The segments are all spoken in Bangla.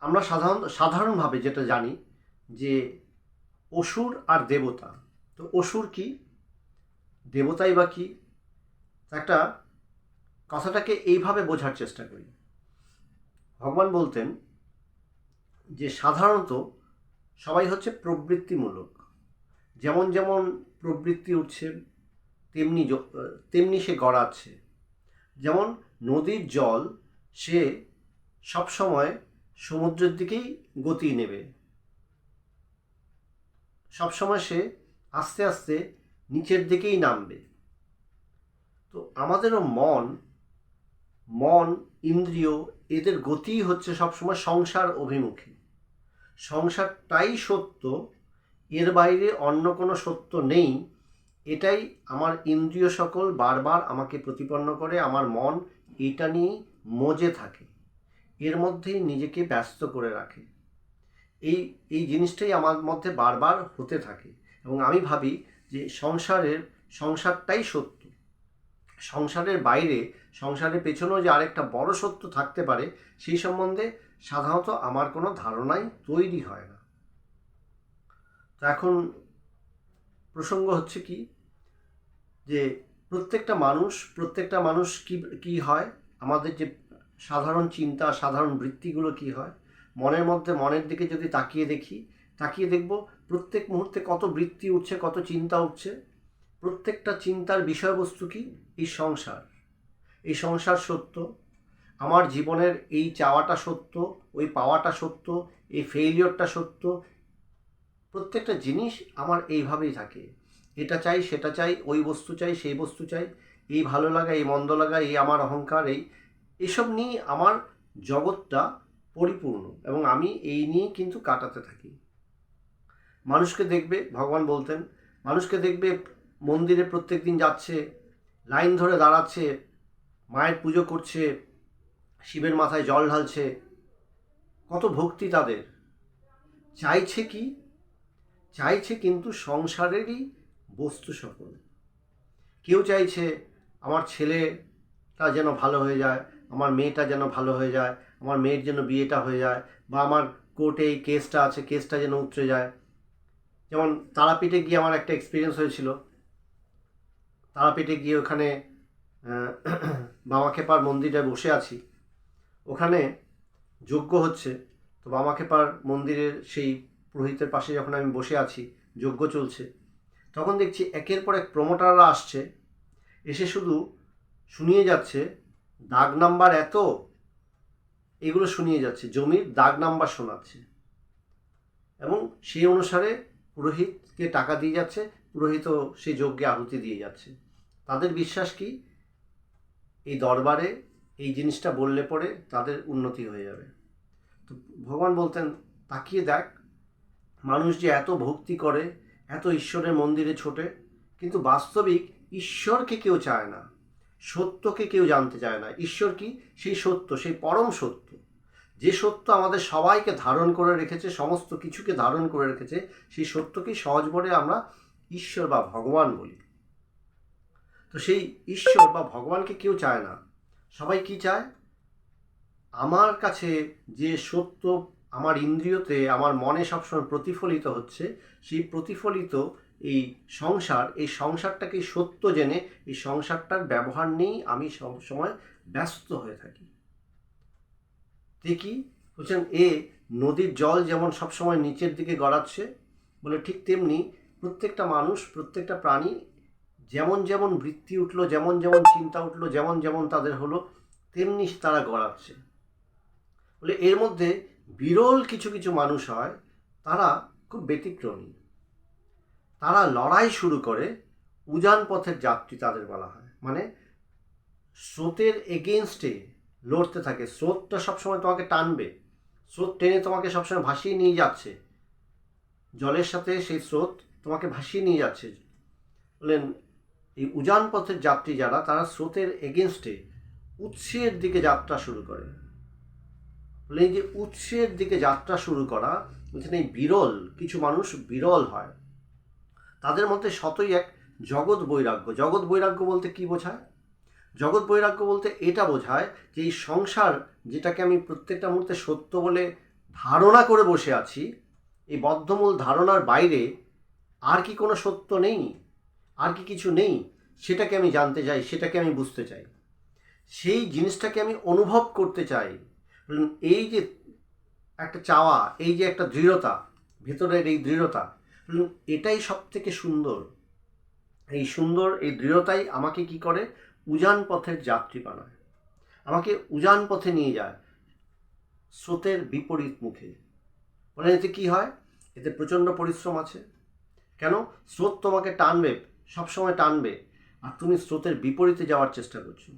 আমরা সাধারণ, সাধারণভাবে যেটা জানি যে অসুর আর দেবতা। তো অসুর কি? দেবতাই বা কি? একটা কথাটাকে এইভাবে বোঝার চেষ্টা করি। ভগবান বলতেন যে সাধারণত সবাই হচ্ছে প্রবৃত্তিমূলক। যেমন যেমন প্রবৃত্তি উঠছে, তেমনি তেমনি সে গড়াচ্ছে। যেমন নদীর জল সে সবসময় সমুদ্রের দিকেই গতি নেবে। সবসময় সে আস্তে আস্তে নিচের দিকেই নামবে। তো আমাদেরও মন মন, ইন্দ্রিয় এদের গতি হচ্ছে সবসময় সংসার অভিমুখী। সংসারটাই সত্য, এর বাইরে অন্য কোনো সত্য নেই। এটাই আমার ইন্দ্রিয় সকল বারবার আমাকে প্রতিপন্ন করে, আমার মন এটা নিয়েই মজে থাকে, এর মধ্যেই নিজেকে ব্যস্ত করে রাখে। এই এই জিনিসটাই আমার মধ্যে বারবার হতে থাকে এবং আমি ভাবি যে সংসারের, সংসারটাই সত্য। সংসারের বাইরে, সংসারের পেছনেও যে আরেকটা বড় সত্য থাকতে পারে, সেই সম্বন্ধে সাধারণত আমার কোনো ধারণাই তৈরি হয় না। তো এখন প্রসঙ্গ হচ্ছে কি? যে প্রত্যেকটা মানুষ প্রত্যেকটা মানুষ কি কি হয়? আমাদের যে সাধারণ চিন্তা, সাধারণ বৃত্তিগুলো কি হয়? মনের মধ্যে, মনের দিকে যদি তাকিয়ে দেখি, তাকিয়ে দেখব প্রত্যেক মুহূর্তে কত বৃত্তি উঠছে, কত চিন্তা উঠছে। প্রত্যেকটা চিন্তার বিষয়বস্তু কি? এই সংসার। এই সংসার সত্য। আমার জীবনের এই চাওয়াটা সত্য, ওই পাওয়াটা সত্য, এই ফেইলিওরটা সত্য। প্রত্যেকটা জিনিস আমার এইভাবেই থাকে। এটা চাই, সেটা চাই, ওই বস্তু চাই, সেই বস্তু চাই। এই ভালো লাগা, এই মন্দ লাগা, এই আমার অহংকার, এই এসব নিয়ে আমার জগৎটা পরিপূর্ণ এবং আমি এই নিয়ে কিন্তু কাটাতে থাকি। মানুষকে দেখবে, ভগবান বলতেন, মানুষকে দেখবে মন্দিরে প্রত্যেক দিন যাচ্ছে, লাইন ধরে দাঁড়াচ্ছে, মায়ের পুজো করছে, শিবের মাথায় জল ঢালছে। কত ভক্তি তাদের। চাইছে কি? চাইছে কিন্তু সংসারেরই বস্তু সকল। কেউ চাইছে আমার ছেলেটা যেন ভালো হয়ে যায়, আমার মেয়েটা যেন ভালো হয়ে যায়, আমার মেয়ের যেন বিয়েটা হয়ে যায় বা আমার কোর্টে এই কেসটা আছে কেসটা যেন উতরে যায়। যেমন তারাপীঠে গিয়ে আমার একটা এক্সপিরিয়েন্স হয়েছিল। তারাপীঠে গিয়ে ওখানে বামাখেপার মন্দিরে বসে আছি। ওখানে যজ্ঞ হচ্ছে, তো বামাখেপার মন্দিরের সেই পুরোহিতের পাশে যখন আমি বসে আছি যজ্ঞ চলছে। তখন দেখছি একের পর এক প্রমোটাররা আসছে। এসে শুধু শুনিয়ে যাচ্ছে, দাগ নাম্বার এত? এগুলো শুনিয়ে যাচ্ছে, জমির দাগ নাম্বার শোনাচ্ছে। এবং সেই অনুসারে পুরোহিতকে টাকা দিয়ে যাচ্ছে, পুরোহিতও সেই যজ্ঞে আহুতি দিয়ে যাচ্ছে। তাদের বিশ্বাস কি? এই দরবারে এই জিনিসটা বললে পরে তাদের উন্নতি হয়ে যাবে। তো ভগবান বলতেন, তাকিয়ে দেখ, মানুষ যে এত ভক্তি করে, এত ঈশ্বরের মন্দিরে ছোটে, কিন্তু বাস্তবিক ঈশ্বরকে কেউ চায় না, সত্যকে কেউ জানতে চায় না। ঈশ্বর কি? সেই সত্য, সেই পরম সত্য। যে সত্য আমাদের সবাইকে ধারণ করে রেখেছে, সমস্ত কিছুকে ধারণ করে রেখেছে, সেই সত্যকেই সহজ বলে আমরা ঈশ্বর বা ভগবান বলি। তো সেই ঈশ্বর বা ভগবানকে কেউ চায় না। সবাই কি চায়? আমার কাছে যে সত্য আমার ইন্দ্রিয়তে, আমার মনে সবসময় প্রতিফলিত হচ্ছে, সেই প্রতিফলিত এই সংসার, এই সংসারটাকে সত্য জেনে, এই সংসারটার ব্যবহার নিয়েই আমি সব সময় ব্যস্ত হয়ে থাকি। দেখি বলছেন এ নদীর জল যেমন সবসময় নিচের দিকে গড়াচ্ছে, বলে ঠিক তেমনি প্রত্যেকটা মানুষ, প্রত্যেকটা প্রাণী যেমন যেমন বৃত্তি উঠল, যেমন যেমন চিন্তা উঠল, যেমন যেমন তাদের হলো, তেমনি তারা গড়াচ্ছে। বলে এর মধ্যে বিরল কিছু কিছু মানুষ হয়, তারা খুব ব্যতিক্রমী। তারা লড়াই শুরু করে উজান পথের যাত্রী তাদের বলা হয়। মানে স্রোতের এগেনস্টে লড়তে থাকে। স্রোতটা সবসময় তোমাকে টানবে। স্রোত টেনে তোমাকে সবসময় ভাসিয়ে নিয়ে যাচ্ছে। জলের সাথে সেই স্রোত তোমাকে ভাসিয়ে নিয়ে যাচ্ছে। বললেন এই উজান পথের যাত্রী যারা, তারা স্রোতের এগেনস্টে উৎসের দিকে যাত্রা শুরু করে। বলে এই যে উৎসের দিকে যাত্রা শুরু করা বলছেন এই বিরল, কিছু মানুষ বিরল হয়। তাদের মধ্যে শতই এক জগৎ বৈরাগ্য। জগৎ বৈরাগ্য বলতে কি বোঝায়? জগৎ বৈরাগ্য বলতে এটা বোঝায় যে এই সংসার যেটাকে আমি প্রত্যেকটা মুহূর্তে সত্য বলে ধারণা করে বসে আছি, এই বদ্ধমূল ধারণার বাইরে আর কি কোনো সত্য নেই? আর কি কিছু নেই? সেটাকে আমি জানতে চাই, সেটাকে আমি বুঝতে চাই। সেই জিনিসটাকে আমি অনুভব করতে চাই। এই যে একটা চাওয়া, এই যে একটা দৃঢ়তা, ভেতরের এই দৃঢ়তা এটাই সব থেকে সুন্দর। এই সুন্দর, এই দৃঢ়তাই আমাকে কি করে? উজান পথের যাত্রী বানায়। আমাকে উজান পথে নিয়ে যায় স্রোতের বিপরীত মুখে। বলে, এতে কি হয়? এতে প্রচণ্ড পরিশ্রম আছে। কেন? স্রোত তোমাকে টানবে, সবসময় টানবে, আর তুমি স্রোতের বিপরীতে যাওয়ার চেষ্টা করছ।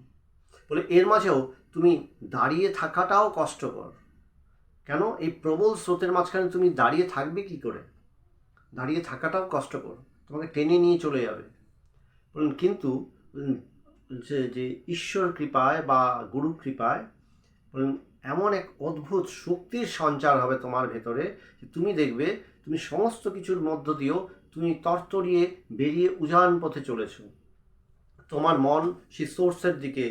বলে, এর মাঝেও তুমি দাঁড়িয়ে থাকাটাও কষ্টকর। কেন? এই প্রবল স্রোতের মাঝখানে তুমি দাঁড়িয়ে থাকবে কি করে? দাঁড়িয়ে থাকাটাও কষ্টকর। তোমাকে টেনে নিয়ে চলে যাবে। বলুন, কিন্তু যে যে ঈশ্বর কৃপায় বা গুরু কৃপায়, বলুন, এমন এক অদ্ভুত শক্তির সঞ্চার হবে তোমার ভেতরে যে তুমি দেখবে, তুমি সমস্ত কিছুর মধ্য দিয়েও তুমি তরতরিয়ে বেরিয়ে উজান পথে চলেছ। তোমার মন সেই সোর্সের দিকে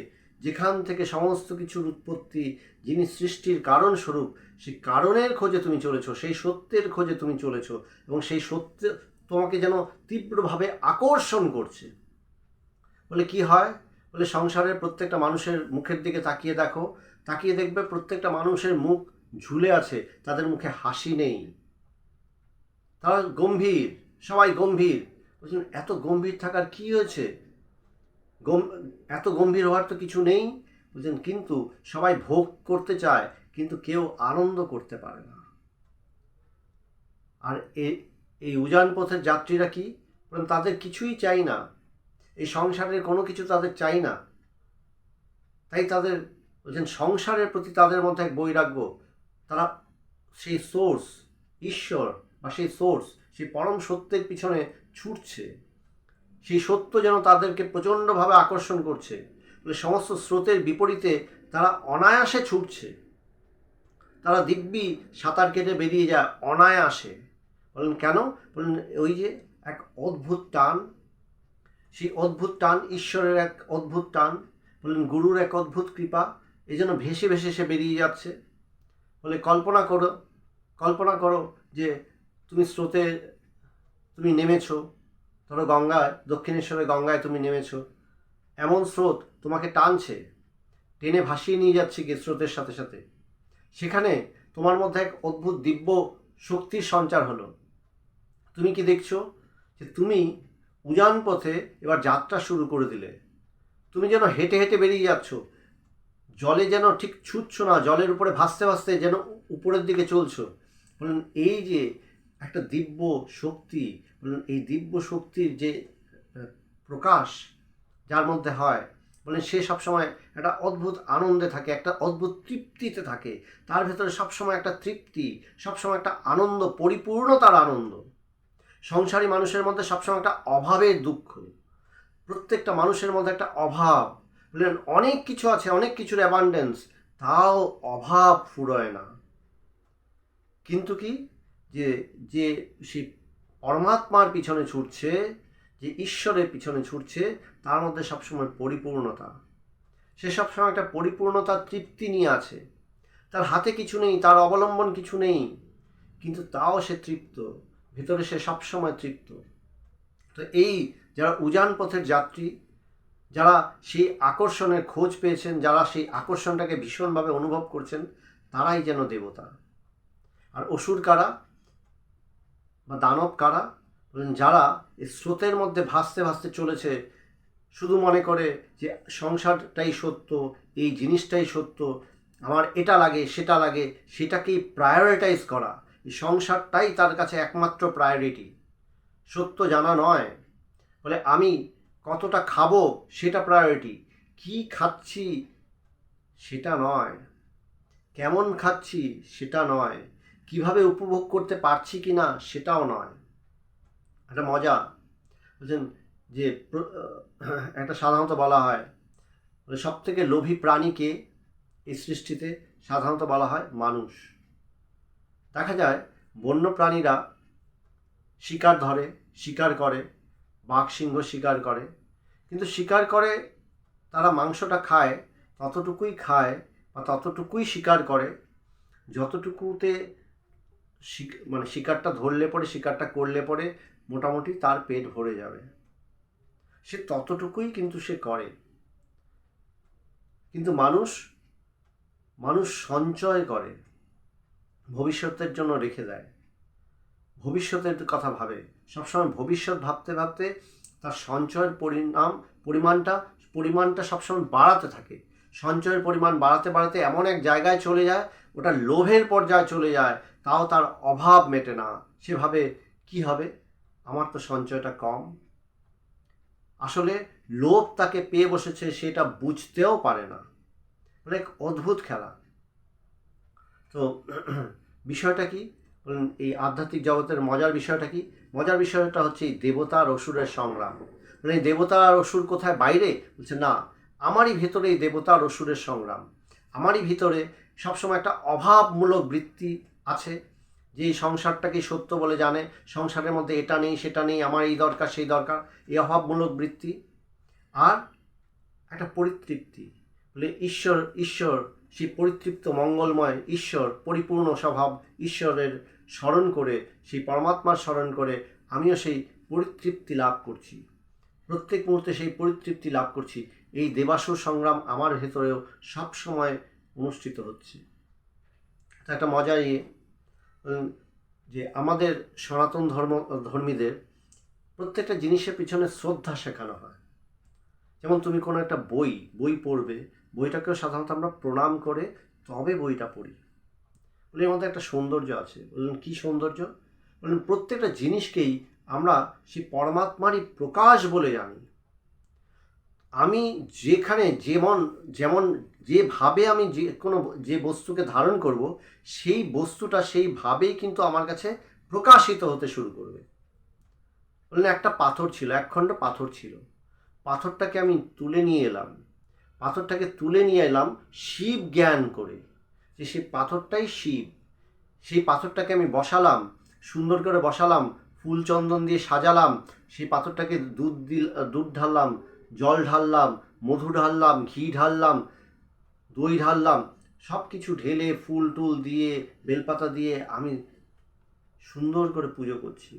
যেখান থেকে সমস্ত কিছুর উৎপত্তি, যিনি সৃষ্টির কারণ স্বরূপ সেই কারণের খোঁজে তুমি চলেছ, সেই সত্যের খোঁজে তুমি চলেছ এবং সেই সত্য তোমাকে যেন তীব্রভাবে আকর্ষণ করছে। বলে কি হয়? বলে সংসারের প্রত্যেকটা মানুষের মুখের দিকে তাকিয়ে দেখো, তাকিয়ে দেখবে প্রত্যেকটা মানুষের মুখ ঝুলে আছে, তাদের মুখে হাসি নেই। তারা গম্ভীর, সবাই গম্ভীর। বলছেন এত গম্ভীর থাকার কি হয়েছে? এত গম্ভীর হওয়ার তো কিছু নেই। বলছেন, কিন্তু সবাই ভোগ করতে চায়, কিন্তু কেউ আনন্দ করতে পারে না। আর এই উজান পথের যাত্রীরা কি? তাদের কিছুই চাই না। এই সংসারের কোনো কিছু তাদের চাই না। তাই তাদের, বলছেন, সংসারের প্রতি তাদের মধ্যে এক বই বৈরাগ্য। তারা সেই সোর্স, ঈশ্বর বা সেই সোর্স, সেই পরম সত্যের পিছনে ছুটছে। সেই সত্য যেন তাদেরকে প্রচণ্ডভাবে আকর্ষণ করছে। সমস্ত স্রোতের বিপরীতে তারা অনায়াসে ছুটছে। তারা দিব্যি সাঁতার কেটে বেরিয়ে যায় অনায়াসে। বলেন, কেন? বলেন, ওই যে এক অদ্ভুত টান। সেই অদ্ভুত টান ঈশ্বরের এক অদ্ভুত টান। বললেন গুরুর এক অদ্ভুত কৃপা। এই জন্য ভেসে ভেসে সে বেরিয়ে যাচ্ছে। বলে, কল্পনা করো কল্পনা করো যে তুমি স্রোতে তুমি নেমেছো। ধরো গঙ্গায় দক্ষিণেশ্বরে গঙ্গায় তুমি নেমেছো। এমন স্রোত তোমাকে টানছে, টেনে ভাসিয়ে নিয়ে যাচ্ছে গিয়ে স্রোতের সাথে সাথে। সেখানে তোমার মধ্যে এক অদ্ভুত দিব্য শক্তির সঞ্চার হলো। তুমি কি দেখছ যে তুমি উজান পথে এবার যাত্রা শুরু করে দিলে। তুমি যেন হেঁটে হেঁটে বেরিয়ে যাচ্ছ। জলে যেন ঠিক ছুটছ না, জলের উপরে ভাসতে ভাসতে যেন উপরের দিকে চলছো। বলুন, এই যে একটা দিব্য শক্তি এই দিব্য শক্তির যে প্রকাশ যার মধ্যে হয়, বলেন সে সবসময় একটা অদ্ভুত আনন্দে থাকে, একটা অদ্ভুত তৃপ্তিতে থাকে। তার ভেতরে সবসময় একটা তৃপ্তি, সবসময় একটা আনন্দ, পরিপূর্ণতার আনন্দ। সংসারী মানুষের মধ্যে সবসময় একটা অভাবের দুঃখ। প্রত্যেকটা মানুষের মধ্যে একটা অভাব। বললেন অনেক কিছু আছে, অনেক কিছুর অ্যাবান্ডেন্স তাও অভাব ফুরোয় না। কিন্তু কি? যে যে সেই পরমাত্মার পিছনে ছুটছে, যে ঈশ্বরের পিছনে ছুটছে, তার মধ্যে সবসময় পরিপূর্ণতা। সে সবসময় একটা পরিপূর্ণতার তৃপ্তি নিয়ে আছে। তার হাতে কিছু নেই, তার অবলম্বন কিছু নেই, কিন্তু তাও সে তৃপ্ত। ভেতরে সে সবসময় তৃপ্ত। তো এই যারা উজান পথের যাত্রী, যারা সেই আকর্ষণের খোঁজ পেয়েছেন, যারা সেই আকর্ষণটাকে ভীষণভাবে অনুভব করছেন, তারাই যেন দেবতা। আর অসুর কারা? বা দানব কারা? যারা এই স্রোতের মধ্যে ভাসতে ভাসতে চলেছে, শুধু মনে করে যে সংসারটাই সত্য, এই জিনিসটাই সত্য, আমার এটা লাগে, সেটা লাগে, সেটাকেই প্রায়োরিটাইজ করা, এই সংসারটাই তার কাছে একমাত্র প্রায়োরিটি সত্য জানা নয়। বলে, আমি কতটা খাব সেটা প্রায়োরিটি কি খাচ্ছি সেটা নয়। কেমন খাচ্ছি সেটা নয়। কীভাবে উপভোগ করতে পারছি কি না সেটাও নয়। একটা মজা। বুঝলেন? যে একটা সাধারণত বলা হয় সব থেকে লোভী প্রাণীকে এই সৃষ্টিতে সাধারণত বলা হয়? মানুষ। দেখা যায়, বন্য প্রাণীরা শিকার ধরে, শিকার করে, বাঘ, সিংহ শিকার করে। কিন্তু শিকার করে, তারা মাংসটা খায়, ততটুকুই খায় বা ততটুকুই শিকার করে, যতটুকুতে মানে শিকারটা ধরলে পরে, শিকারটা করলে পরে মোটামুটি তার পেট ভরে যাবে। সে ততটুকুই কিন্তু সে করে। কিন্তু মানুষ মানুষ সঞ্চয় করে, ভবিষ্যতের জন্য রেখে দেয়। ভবিষ্যতের কথা ভাবে। সবসময় ভবিষ্যৎ ভাবতে ভাবতে তার সঞ্চয়ের পরিণাম, পরিমাণটা পরিমাণটা সবসময় বাড়াতে থাকে। সঞ্চয়ের পরিমাণ বাড়াতে বাড়াতে এমন এক জায়গায় চলে যায়, ওটা লোভের পর্যায়ে চলে যায়, তাও তার অভাব মেটে না। সেভাবে কি হবে? আমার তো সঞ্চয়টা কম। আসলে লোভ তাকে পেয়ে বসেছে সেটা বুঝতেও পারে না। অনেক অদ্ভুত খেলা। তো বিষয়টা কি? এই আধ্যাত্মিক জগতের মজার বিষয়টা কি? মজার বিষয়টা হচ্ছে দেবতা আর অসুরের সংগ্রাম। মানে দেবতা আর অসুর কোথায়? বাইরে? বলছে, না আমারই ভেতরে এই দেবতা আর অসুরের সংগ্রাম। আমারই ভিতরে সবসময় একটা অভাবমূলক বৃত্তি আছে, যে সংসারটাকে সত্য বলে জানে, সংসারের মধ্যে এটা নেই, সেটা নেই, আমার এই দরকার, সেই দরকার, এই অভাবমূলক বৃত্তি। আর একটা পরিতৃপ্তি, বলে ঈশ্বর ঈশ্বর, সেই পরিতৃপ্ত, মঙ্গলময় ঈশ্বর, পরিপূর্ণ স্বভাব ঈশ্বরের স্মরণ করে, সেই পরমাত্মার স্মরণ করে, আমিও সেই পরিতৃপ্তি লাভ করছি। প্রত্যেক মুহূর্তে সেই পরিতৃপ্তি লাভ করছি। এই দেবাসুর সংগ্রাম আমার ভেতরেও সব সময় অনুষ্ঠিত হচ্ছে। একটা মজার ইয়ে যে আমাদের সনাতন ধর্ম, ধর্মীদের প্রত্যেকটা জিনিসের পিছনে শ্রদ্ধা শেখানো হয়। যেমন তুমি কোনো একটা বই বই পড়বে, বইটাকেও সাধারণত আমরা প্রণাম করে তবে বইটা পড়ি। বলে আমাদের একটা সৌন্দর্য আছে। বললেন কী সৌন্দর্য? বললেন প্রত্যেকটা জিনিসকেই আমরা সেই পরমাত্মারই প্রকাশ বলে জানি। আমি যেখানে যেমন যেমন যেভাবে আমি যে কোনো যে বস্তুকে ধারণ করব, সেই বস্তুটা সেইভাবেই কিন্তু আমার কাছে প্রকাশিত হতে শুরু করবে। বললেন, একটা পাথর ছিল, একখণ্ড পাথর ছিল। পাথরটাকে আমি তুলে নিয়ে এলাম। পাথরটাকে তুলে নিয়ে এলাম শিব জ্ঞান করে যে সেই পাথরটাই শিব। সেই পাথরটাকে আমি বসালাম, সুন্দর করে বসালাম ফুল চন্দন দিয়ে সাজালাম, সেই পাথরটাকে দুধ দিল, দুধ ঢাললাম, জল ঢাললাম, মধু ঢাললাম, ঘি ঢাললাম, দই ঢাললাম সব কিছু ঢেলে ফুল টুল দিয়ে, বেলপাতা দিয়ে আমি সুন্দর করে পুজো করছি।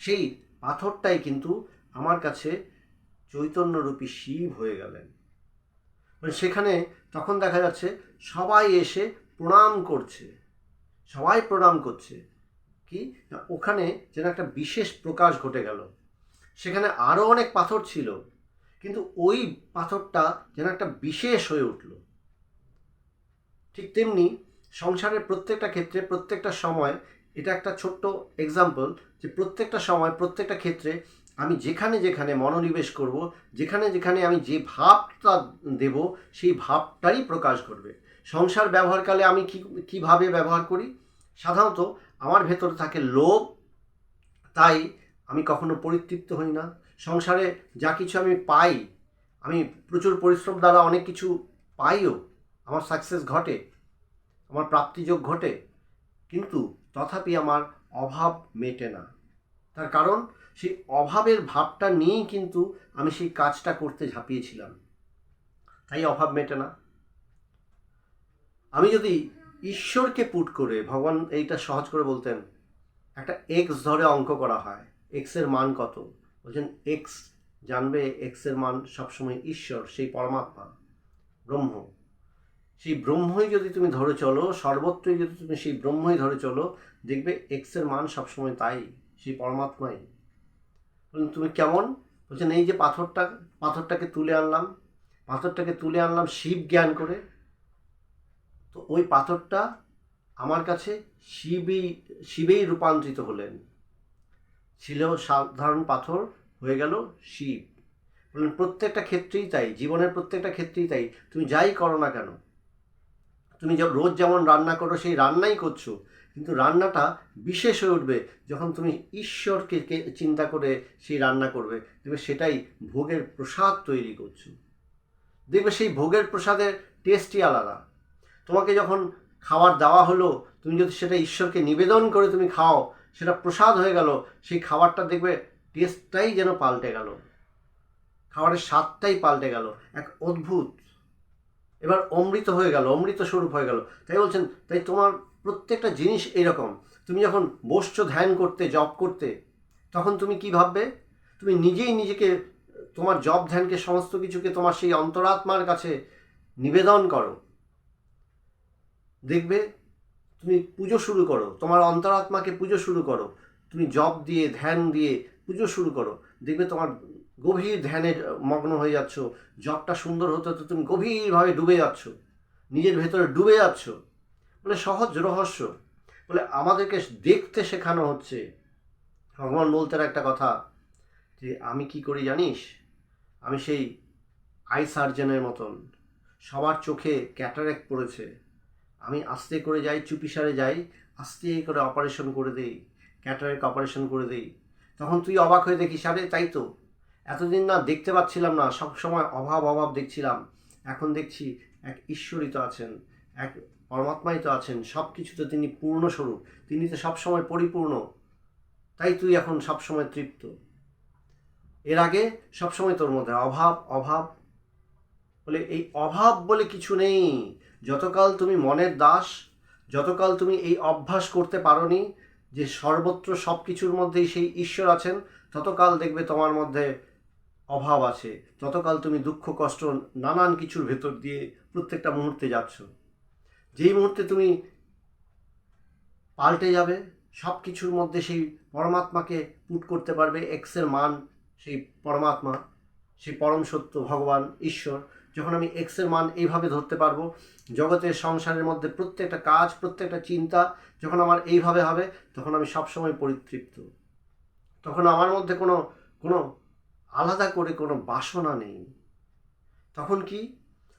সেই পাথরটাই কিন্তু আমার কাছে চৈতন্যরূপী শিব হয়ে গেলেন। মানে সেখানে তখন দেখা যাচ্ছে সবাই এসে প্রণাম করছে, সবাই প্রণাম করছে। কি? ওখানে যেন একটা বিশেষ প্রকাশ ঘটে গেল। সেখানে আরও অনেক পাথর ছিল, কিন্তু ওই পাথরটা যেন একটা বিশেষ হয়ে উঠল। ঠিক তেমনি সংসারের প্রত্যেকটা ক্ষেত্রে, প্রত্যেকটা সময়, এটা একটা ছোট্ট এক্সাম্পল যে প্রত্যেকটা সময়, প্রত্যেকটা ক্ষেত্রে আমি যেখানে যেখানে মনোনিবেশ করব, যেখানে যেখানে আমি যে ভাবটা দেব, সেই ভাবটারই প্রকাশ করবে সংসার ব্যবহারকালে আমি কী, কীভাবে ব্যবহার করি? সাধারণত আমার ভেতরে থাকে লোভ, তাই আমি কখনো পরিতৃপ্ত হই না। সংসারে যা কিছু আমি পাই, আমি প্রচুর পরিশ্রম দ্বারা অনেক কিছু পাইও, আমার সাকসেস ঘটে, আমার প্রাপ্তিযোগ ঘটে, কিন্তু তথাপি আমার অভাব মেটে না। তার কারণ, সেই অভাবের ভাবটা নিয়েই কিন্তু আমি সেই কাজটা করতে ঝাঁপিয়েছিলাম। তাই অভাব মেটে না। আমি যদি ঈশ্বরকে পুট করে, ভগবান এইটা সহজ করে বলতেন, একটা এক্স ধরে অঙ্ক করা হয় এক্সের মান কত? বলছেন এক্স জানবে এক্সের মান সবসময় ঈশ্বর, সেই পরমাত্মা, ব্রহ্ম। সেই ব্রহ্মই যদি তুমি ধরে চলো, সর্বত্রই যদি তুমি সেই ব্রহ্মই ধরে চলো, দেখবে এক্সের মান সবসময় তাই, সেই পরমাত্মাই। বলুন, তুমি কেমন? বলছেন, এই যে পাথরটা, পাথরটাকে তুলে আনলাম, পাথরটাকে তুলে আনলাম শিব জ্ঞান করে তো ওই পাথরটা আমার কাছে শিবই, শিবেই রূপান্তরিত হলেন। ছিল সাধারণ পাথর, হয়ে গেল শিব। বললেন, প্রত্যেকটা ক্ষেত্রেই তাই, জীবনের প্রত্যেকটা ক্ষেত্রেই তাই, তুমি যাই করো না কেন? তুমি যে রোজ যেমন রান্না করো, সেই রান্নাই করছ, কিন্তু রান্নাটা বিশেষ হয়ে উঠবে যখন তুমি ঈশ্বরকে চিন্তা করে সেই রান্না করবে। দেখবে সেটাই ভোগের প্রসাদ তৈরি করছ। দেখবে সেই ভোগের প্রসাদের টেস্টই আলাদা। তোমাকে যখন খাবার দেওয়া হলো, তুমি যদি সেটা ঈশ্বরকে নিবেদন করে তুমি খাও, সেটা প্রসাদ হয়ে গেল, সেই খাবারটা দেখবে টেস্টটাই যেন পাল্টে গেল। খাবারের স্বাদটাই পাল্টে গেল। এক অদ্ভুত। এবার অমৃত হয়ে গেল, অমৃত স্বরূপ হয়ে গেল। তাই বলছেন, তাই তোমার প্রত্যেকটা জিনিস এরকম। তুমি যখন বসছো ধ্যান করতে জব করতে, তখন তুমি কি ভাববে? তুমি নিজেই নিজেকে, তোমার জব ধ্যানকে, সমস্ত কিছুকে তোমার সেই অন্তরাত্মার কাছে নিবেদন করো। দেখবে তুমি পুজো শুরু করো, তোমার অন্তরাত্মাকে পুজো শুরু করো, তুমি জব দিয়ে, ধ্যান দিয়ে পুজো শুরু করো, দেখবে তোমার গভীর ধ্যানে মগ্ন হয়ে যাচ্ছ জবটা সুন্দর হতে হতে তুমি গভীরভাবে ডুবে যাচ্ছ, নিজের ভেতরে ডুবে যাচ্ছ বলে সহজ রহস্য। বলে আমাদেরকে দেখতে শেখানো হচ্ছে। ভগবান বলতেন একটা কথা যে, আমি কি করি জানিস? আমি সেই আই সার্জেনের মতন। সবার চোখে ক্যাটারেক্ট পড়েছে। আমি আস্তে করে যাই, চুপিসারে যাই, আস্তে করে অপারেশন করে দেই ক্যাটারেক্ট অপারেশন করে দেই। তখন তুই অবাক হয়ে দেখিস, আরে তাই তো। এতদিন না দেখতে পাচ্ছিলাম না সব সময় অভাব অভাব দেখছিলাম। এখন দেখছি এক ঈশ্বরই তো আছেন, এক পরমাত্মাই তো আছেন সব কিছুতে তিনি পূর্ণস্বরূপ, তিনি তো সবসময় পরিপূর্ণ। তাই তুই এখন সবসময় তৃপ্ত। এর আগে সবসময় তোর মধ্যে অভাব অভাব। বলে এই অভাব বলে কিছু নেই। যতকাল তুমি মনের দাস, যতকাল তুমি এই অভ্যাস করতে পারোনি যে সর্বত্র সব কিছুর মধ্যেই সেই ঈশ্বর আছেন, ততকাল দেখবে তোমার মধ্যে অভাব আছে। ততকাল তুমি দুঃখ, কষ্ট, নানান কিছুর ভেতর দিয়ে প্রত্যেকটা মুহূর্তে যাচ্ছ। যেই মুহূর্তে তুমি পাল্টে যাবে সব কিছুর মধ্যে সেই পরমাত্মাকে পুট করতে পারবে এক্সের মান, সেই পরমাত্মা, সেই পরম সত্য, ভগবান, ঈশ্বর। যখন আমি এক্সের মান এইভাবে ধরতে পারব জগতের সংসারের মধ্যে প্রত্যেকটা কাজ, প্রত্যেকটা চিন্তা যখন আমার এইভাবে হবে, তখন আমি সবসময় পরিতৃপ্ত। তখন আমার মধ্যে কোনো কোনো আলাদা করে কোনো বাসনা নেই। তখন কি?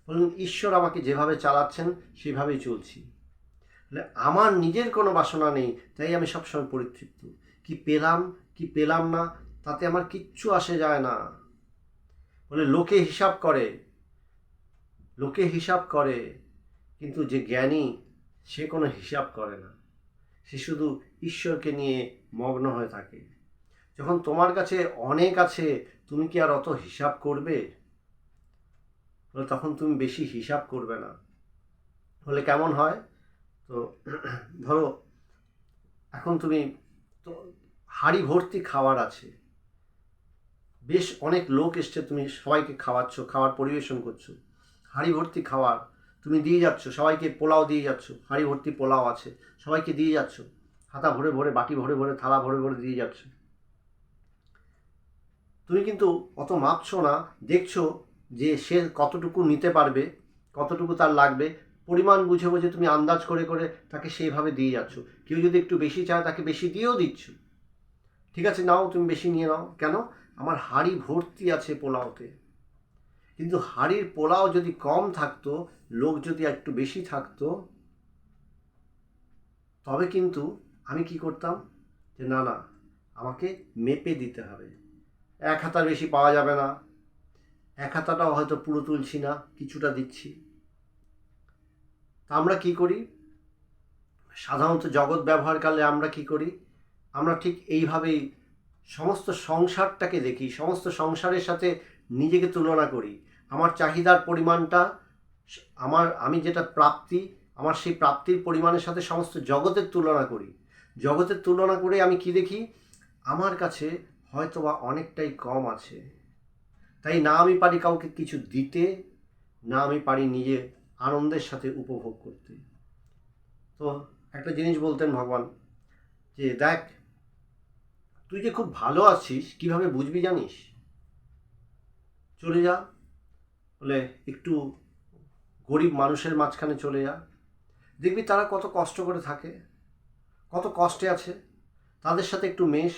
বলুন, ঈশ্বর আমাকে যেভাবে চালাচ্ছেন, সেভাবেই চলছি। আমার নিজের কোনো বাসনা নেই, তাই আমি সবসময় পরিতৃপ্ত। কি পেলাম কি পেলাম না, তাতে আমার কিচ্ছু আসে যায় না। বলে লোকে হিসাব করে। লোকে হিসাব করে, কিন্তু যে জ্ঞানী, সে কোনো হিসাব করে না। সে শুধু ঈশ্বরকে নিয়ে মগ্ন হয়ে থাকে। যখন তোমার কাছে অনেক আছে, তুমি কি আর অত হিসাব করবে? তখন তুমি বেশি হিসাব করবে না। বলে, কেমন হয়? তো, ধরো, এখন তুমি তো হাড়ি ভর্তি খাবার আছে। বেশ অনেক লোক এসছে, তুমি সবাইকে খাওয়াচ্ছ খাবার পরিবেশন করছ। হাঁড়ি ভর্তি খাবার তুমি দিয়ে যাচ্ছ, সবাইকে পোলাও দিয়ে যাচ্ছ। হাঁড়ি ভর্তি পোলাও আছে, সবাইকে দিয়ে যাচ্ছ। হাতা ভরে ভরে, বাটি ভরে ভরে, থালা ভরে ভরে দিয়ে যাচ্ছ। তুমি কিন্তু অত মাপছো না, দেখছ যে সে কতটুকু নিতে পারবে, কতটুকু তার লাগবে। পরিমাণ বুঝে বুঝে তুমি আন্দাজ করে করে তাকে সেইভাবে দিয়ে যাচ্ছ। কেউ যদি একটু বেশি চায়, তাকে বেশি দিয়েও দিচ্ছ। ঠিক আছে, নাও, তুমি বেশি নিয়ে নাও। কেন? আমার হাঁড়ি ভর্তি আছে পোলাওতে। কিন্তু হাঁড়ির পোলাও যদি কম থাকতো, লোক যদি একটু বেশি থাকতো, তবে কিন্তু আমি কি করতাম? যে না না, আমাকে মেপে দিতে হবে। এক হাতার বেশি পাওয়া যাবে না। এক হাতাটাও হয়তো পুরো তুলছি না, কিছুটা দিচ্ছি। তা আমরা কি করি? সাধারণত জগৎ ব্যবহারকালে আমরা কি করি? আমরা ঠিক এইভাবেই সমস্ত সংসারটাকে দেখি, সমস্ত সংসারের সাথে নিজেকে তুলনা করি। আমার চাহিদার পরিমাণটা, আমার, আমি যেটা প্রাপ্তি, আমার সেই প্রাপ্তির পরিমাণের সাথে সমস্ত জগতের তুলনা করি। জগতের তুলনা করে আমি কি দেখি? আমার কাছে হয়তো বা অনেকটাই কম আছে। তাই না আমি পারি কাউকে কিছু দিতে, না আমি পারি নিজে আনন্দের সাথে উপভোগ করতে। তো একটা জিনিস বলতেন ভগবান যে, দেখ, তুই যে খুব ভালো আছিস, কীভাবে বুঝবি জানিস? চলে যা বলে একটু গরিব মানুষের মাঝখানে চলে যা। দেখবি তারা কত কষ্ট করে থাকে, কত কষ্টে আছে। তাদের সাথে একটু মেশ।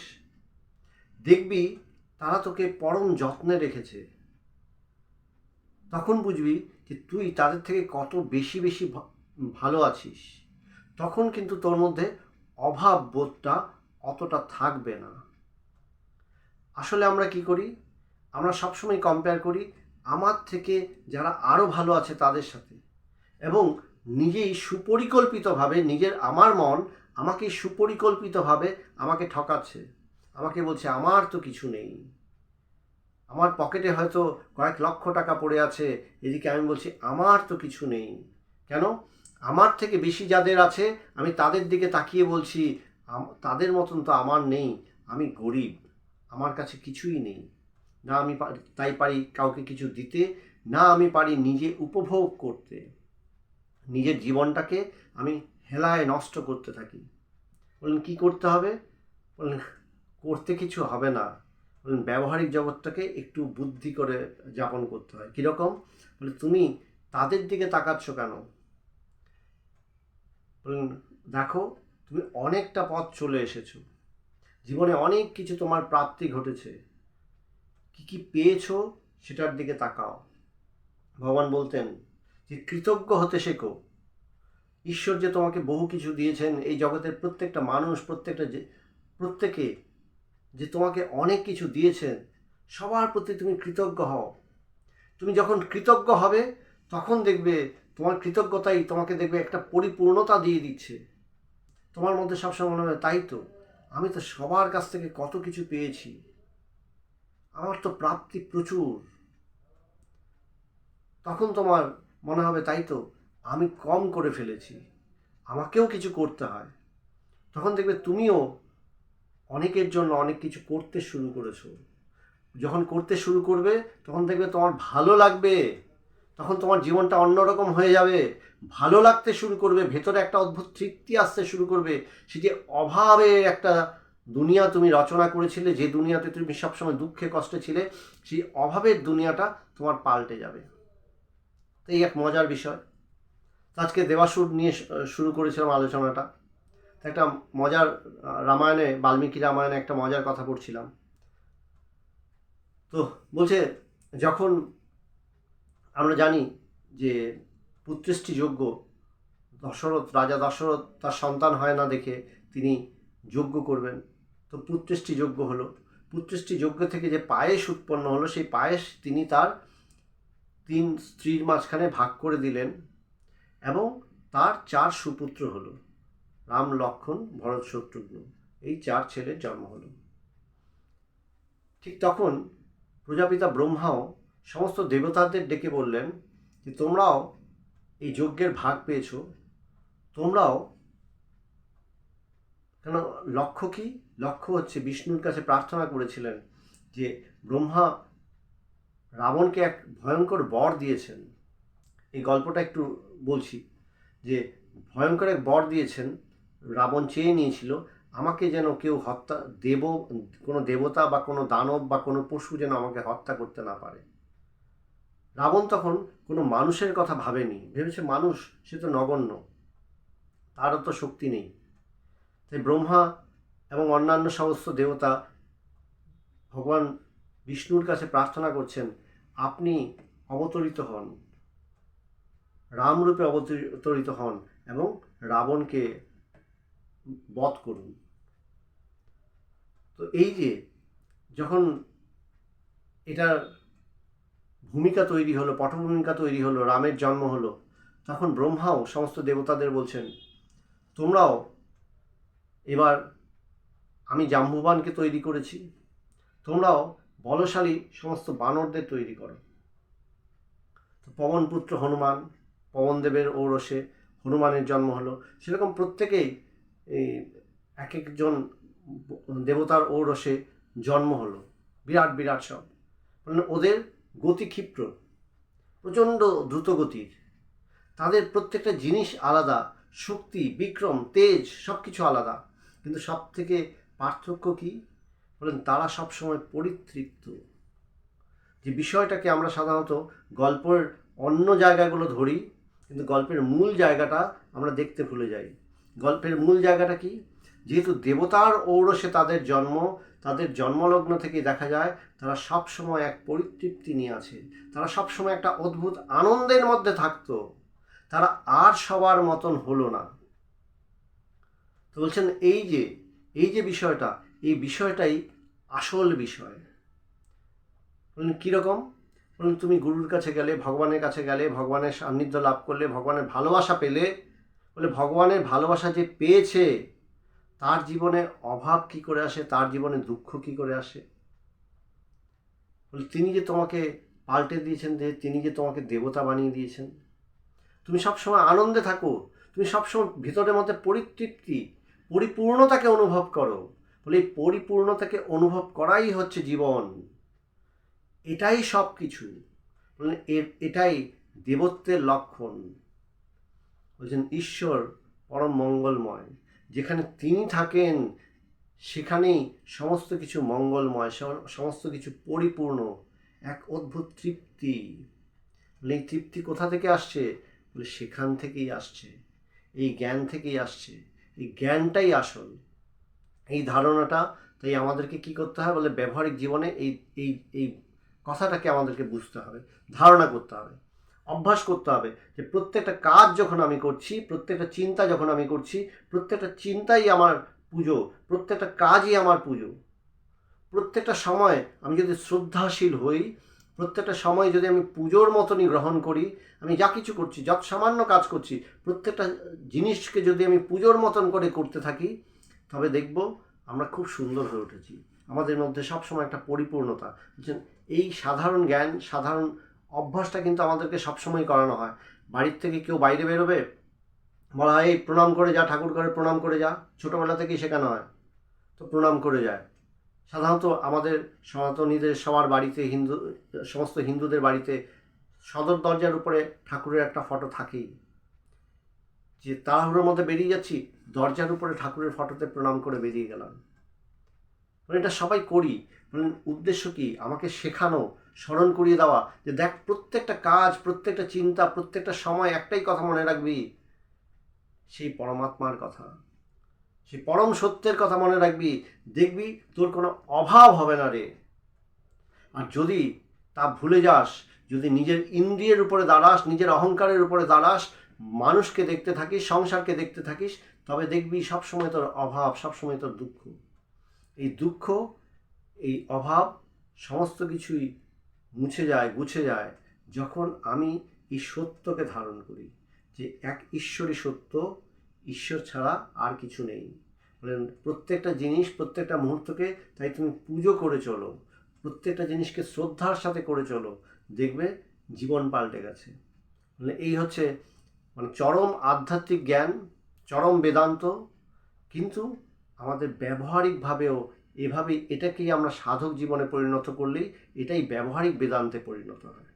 দেখবি তারা তোকে পরম যত্নে রেখেছে। তখন বুঝবি যে তুই তাদের থেকে কত বেশি বেশি ভালো আছিস। তখন কিন্তু তোর মধ্যে অভাব বোধটা অতটা থাকবে না। আসলে আমরা কি করি? আমরা সবসময় কম্পেয়ার করি আমার থেকে যারা আরও ভালো আছে তাদের সাথে। এবং নিজেই সুপরিকল্পিতভাবে নিজের, আমার মন আমাকে সুপরিকল্পিতভাবে আমাকে ঠকাচ্ছে। আমাকে বলছে, আমার তো কিছু নেই। আমার পকেটে হয়তো কয়েক লক্ষ টাকা পড়ে আছে। এদিকে আমি বলছি, আমার তো কিছু নেই। কেন? আমার থেকে বেশি যাদের আছে, আমি তাদের দিকে তাকিয়ে বলছি তাদের মতন তো আমার নেই। আমি গরিব। আমার কাছে কিছুই নেই। না আমি তাই পারি কাউকে কিছু দিতে, না আমি পারি নিজে উপভোগ করতে। নিজের জীবনটাকে আমি হেলায় নষ্ট করতে থাকি। বললেন, কী করতে হবে? বললেন, করতে কিছু হবে না। বললেন, ব্যবহারিক জগৎটাকে একটু বুদ্ধি করে যাপন করতে হয়। কীরকম? বলে, তুমি তাদের দিকে তাকাচ্ছ কেন? বললেন, দেখো, তুমি অনেকটা পথ চলে এসেছ। জীবনে অনেক কিছু তোমার প্রাপ্তি ঘটেছে। কি কি পেয়েছ সেটার দিকে তাকাও। ভগবান বলতেন যে কৃতজ্ঞ হতে শেখো। ঈশ্বর যে তোমাকে বহু কিছু দিয়েছেন, এই জগতের প্রত্যেকটা মানুষ, প্রত্যেকটা যে প্রত্যেকে যে তোমাকে অনেক কিছু দিয়েছেন, সবার প্রতি তুমি কৃতজ্ঞ হও। তুমি যখন কৃতজ্ঞ হবে, তখন দেখবে তোমার কৃতজ্ঞতাই তোমাকে দেখবে একটা পরিপূর্ণতা দিয়ে দিচ্ছে। তোমার মধ্যে সবসময় মনে হবে তাই তো, আমি তো সবার কাছ থেকে কত কিছু পেয়েছি। আমার তো প্রাপ্তি প্রচুর। তখন তোমার মনে হবে, তাই তো, আমি কম করে ফেলেছি, আমাকেও কিছু করতে হয়। তখন দেখবে তুমিও অনেকের জন্য অনেক কিছু করতে শুরু করেছ। যখন করতে শুরু করবে, তখন দেখবে তোমার ভালো লাগবে, তখন তোমার জীবনটা অন্যরকম হয়ে যাবে। ভালো লাগতে শুরু করবে, ভেতরে একটা অদ্ভুত তৃপ্তি আসতে শুরু করবে, সেটি অভাবে একটা দুনিয়া তুমি রচনা করেছিলে, যে দুনিয়াতে তুমি সবসময় দুঃখে, কষ্টে ছিলে, সেই অভাবের দুনিয়াটা তোমার পাল্টে যাবে। এই এক মজার বিষয়। আজকে দেবাসুর নিয়ে শুরু করেছিলাম আলোচনাটা। একটা মজার রামায়ণে, বাল্মীকি রামায়ণে একটা মজার কথা পড়ছিলাম। তো বলছে, যখন আমরা জানি যে পুত্রেষ্টি যোগ্য দশরথ, রাজা দশরথ তার সন্তান হয় না দেখে তিনি যজ্ঞ করবেন তো পুত্রেষ্টি যজ্ঞ হলো। পুত্রেষ্টি যজ্ঞ থেকে যে পায়েস উৎপন্ন হলো, সেই পায়েস তিনি তার তিন স্ত্রীর মাঝখানে ভাগ করে দিলেন এবং তার চার সুপুত্র হলো, রাম, লক্ষণ, ভরত, শত্রুঘ্ন। এই চার ছেলের জন্ম হলো। ঠিক তখন প্রজাপিতা ব্রহ্মাও সমস্ত দেবতাদের ডেকে বললেন যে, তোমরাও এই যজ্ঞের ভাগ পেয়েছ। তোমরাও কেন, লক্ষ্য কি? লক্ষ্য হচ্ছে বিষ্ণুর কাছে প্রার্থনা করেছিলেন যে ব্রহ্মা রাবণকে এক ভয়ঙ্কর বর দিয়েছেন। এই গল্পটা একটু বলছি যে ভয়ঙ্কর এক বর দিয়েছেন, রাবণ চেয়ে নিয়েছিল, আমাকে যেন কেউ হত্যা, দেব, কোনো দেবতা বা কোনো দানব বা কোনো পশু যেন আমাকে হত্যা করতে না পারে। রাবণ তখন কোনো মানুষের কথা ভাবেনি, ভেবেছে মানুষ, সে তো নগণ্য, তারও তো শক্তি নেই। তাই ব্রহ্মা এবং অন্যান্য সমস্ত দেবতা ভগবান বিষ্ণুর কাছে প্রার্থনা করছেন, আপনি অবতরিত হন। রামরূপে অবতরিত হন এবং রাবণকে বধ করুন। তো এই যে যখন এটার ভূমিকা তৈরি হলো, পটভূমিকা তৈরি হলো, রামের জন্ম হলো, তখন ব্রহ্মাও সমস্ত দেবতাদের বলছেন, তোমরাও এবার আমি জাম্বুবানকে তৈরি করেছি। তোমরাও বলশালী সমস্ত বানরদের তৈরি করো। পবনপুত্র হনুমান, পবনদেবের ঔরসে হনুমানের জন্ম হলো। সেরকম প্রত্যেকেই এই এক একজন দেবতার ঔরসে জন্ম হলো। বিরাট বিরাট সব। মানে ওদের গতি ক্ষিপ্র, প্রচণ্ড দ্রুত গতির তাদের প্রত্যেকটা জিনিস আলাদা। শক্তি, বিক্রম, তেজ সব কিছু আলাদা। কিন্তু সব থেকে পার্থক্য কি? বলেন, তারা সবসময় পরিতৃপ্ত। যে বিষয়টাকে আমরা সাধারণত গল্পের অন্য জায়গাগুলো ধরি, কিন্তু গল্পের মূল জায়গাটা আমরা দেখতে ভুলে যাই। গল্পের মূল জায়গাটা কি? যেহেতু দেবতার ঔরসে তাদের জন্ম, তাদের জন্মলগ্ন থেকে দেখা যায়, তারা সব সময় এক পরিতৃপ্তি নিয়ে আছে। তারা সব সময় একটা অদ্ভুত আনন্দের মধ্যে থাকতো। তারা আর সবার মতন হলো না। তো বলছেন এই যে এই যে বিষয়টা, এই বিষয়টাই আসল বিষয়। বললেন কীরকম বললেন তুমি গুরুর কাছে গেলে, ভগবানের কাছে গেলে, ভগবানের সান্নিধ্য লাভ করলে, ভগবানের ভালোবাসা পেলে, বলে ভগবানের ভালোবাসা যে পেয়েছে, তার জীবনে অভাব কি করে আসে, তার জীবনে দুঃখ কি করে আসে? বলে তিনি যে তোমাকে পাল্টে দিয়েছেন তিনি যে তোমাকে দেবতা বানিয়ে দিয়েছেন। তুমি সবসময় আনন্দে থাকো, তুমি সবসময় ভিতরের মধ্যে পরিতৃপ্তি পরিপূর্ণতাকে অনুভব করো। বলে এই পরিপূর্ণতাকে অনুভব করাই হচ্ছে জীবন। এটাই সব কিছু এটাই দেবত্বের লক্ষণ। বলছেন, ঈশ্বর পরম মঙ্গলময়। যেখানে তিনি থাকেন, সেখানেই সমস্ত কিছু মঙ্গলময় সমস্ত কিছু পরিপূর্ণ। এক অদ্ভুত তৃপ্তি। এই তৃপ্তি কোথা থেকে আসছে? বলে সেখান থেকেই আসছে। এই জ্ঞান থেকেই আসছে। এই জ্ঞানটাই আসল। এই ধারণাটা, তাই আমাদেরকে কি করতে হয় বলে ব্যবহারিক জীবনে এই এই এই কথাটাকে আমাদেরকে বুঝতে হবে, ধারণা করতে হবে, অভ্যাস করতে হবে যে প্রত্যেকটা কাজ যখন আমি করছি, প্রত্যেকটা চিন্তা যখন আমি করছি, প্রত্যেকটা চিন্তাই আমার পুজো, প্রত্যেকটা কাজই আমার পুজো। প্রত্যেকটা সময় আমি যদি শ্রদ্ধাশীল হই প্রত্যেকটা সময় যদি আমি পুজোর মতনই গ্রহণ করি, আমি যা কিছু করছি, যত সামান্য কাজ করছি, প্রত্যেকটা জিনিসকে যদি আমি পুজোর মতন করে করতে থাকি, তবে দেখব আমরা খুব সুন্দর হয়ে উঠেছি। আমাদের মধ্যে সবসময় একটা পরিপূর্ণতা। এই সাধারণ জ্ঞান, সাধারণ অভ্যাসটা কিন্তু আমাদেরকে সবসময় করানো হয়। বাড়ির থেকে কেউ বাইরে বেরোবে, বলা হয়, এই প্রণাম করে যা, ঠাকুর করে প্রণাম করে যা। ছোটোবেলা থেকেই শেখানো হয়। তো প্রণাম করে যায়। সাধারণত আমাদের সনাতনীদের সবার বাড়িতে হিন্দু, সমস্ত হিন্দুদের বাড়িতে সদর দরজার উপরে ঠাকুরের একটা ফটো থাকেই। যে তাড়াহুড়োর মধ্যে বেরিয়ে যাচ্ছি, দরজার উপরে ঠাকুরের ফটোতে প্রণাম করে বেরিয়ে গেলাম। মানে এটা সবাই করি। মানে উদ্দেশ্য কি? আমাকে শেখানো, স্মরণ করিয়ে দেওয়া। যে দেখ, প্রত্যেকটা কাজ, প্রত্যেকটা চিন্তা, প্রত্যেকটা সময় একটাই কথা মনে রাখবি। সেই পরমাত্মার কথা। সেই পরম সত্যের কথা মনে রাখবি, দেখবি তোর কোনো অভাব হবে না রে। আর যদি তা ভুলে যাস, যদি নিজের ইন্দ্রিয়ের উপরে দাঁড়াস, নিজের অহংকারের উপরে দাঁড়াস, মানুষকে দেখতে থাকিস, সংসারকে দেখতে থাকিস, তবে দেখবি সবসময় তোর অভাব, সবসময় তোর দুঃখ। এই দুঃখ, এই অভাব সমস্ত কিছুই মুছে যায়, গুছে যায় যখন আমি এই সত্যকে ধারণ করি, যে এক ঈশ্বরী সত্য ঈশ্বর ছাড়া আর কিছু নেই। বলেন, প্রত্যেকটা জিনিস, প্রত্যেকটা মুহূর্তকে তাই তুমি পুজো করে চলো, প্রত্যেকটা জিনিসকে শ্রদ্ধার সাথে করে চলো, দেখবে জীবন পাল্টে গেছে। মানে এই হচ্ছে মানে চরম আধ্যাত্মিক জ্ঞান, চরম বেদান্ত, কিন্তু আমাদের ব্যবহারিকভাবেও এভাবেই এটাকেই আমরা সাধক জীবনে পরিণত করলেই এটাই ব্যবহারিক বেদান্তে পরিণত হয়।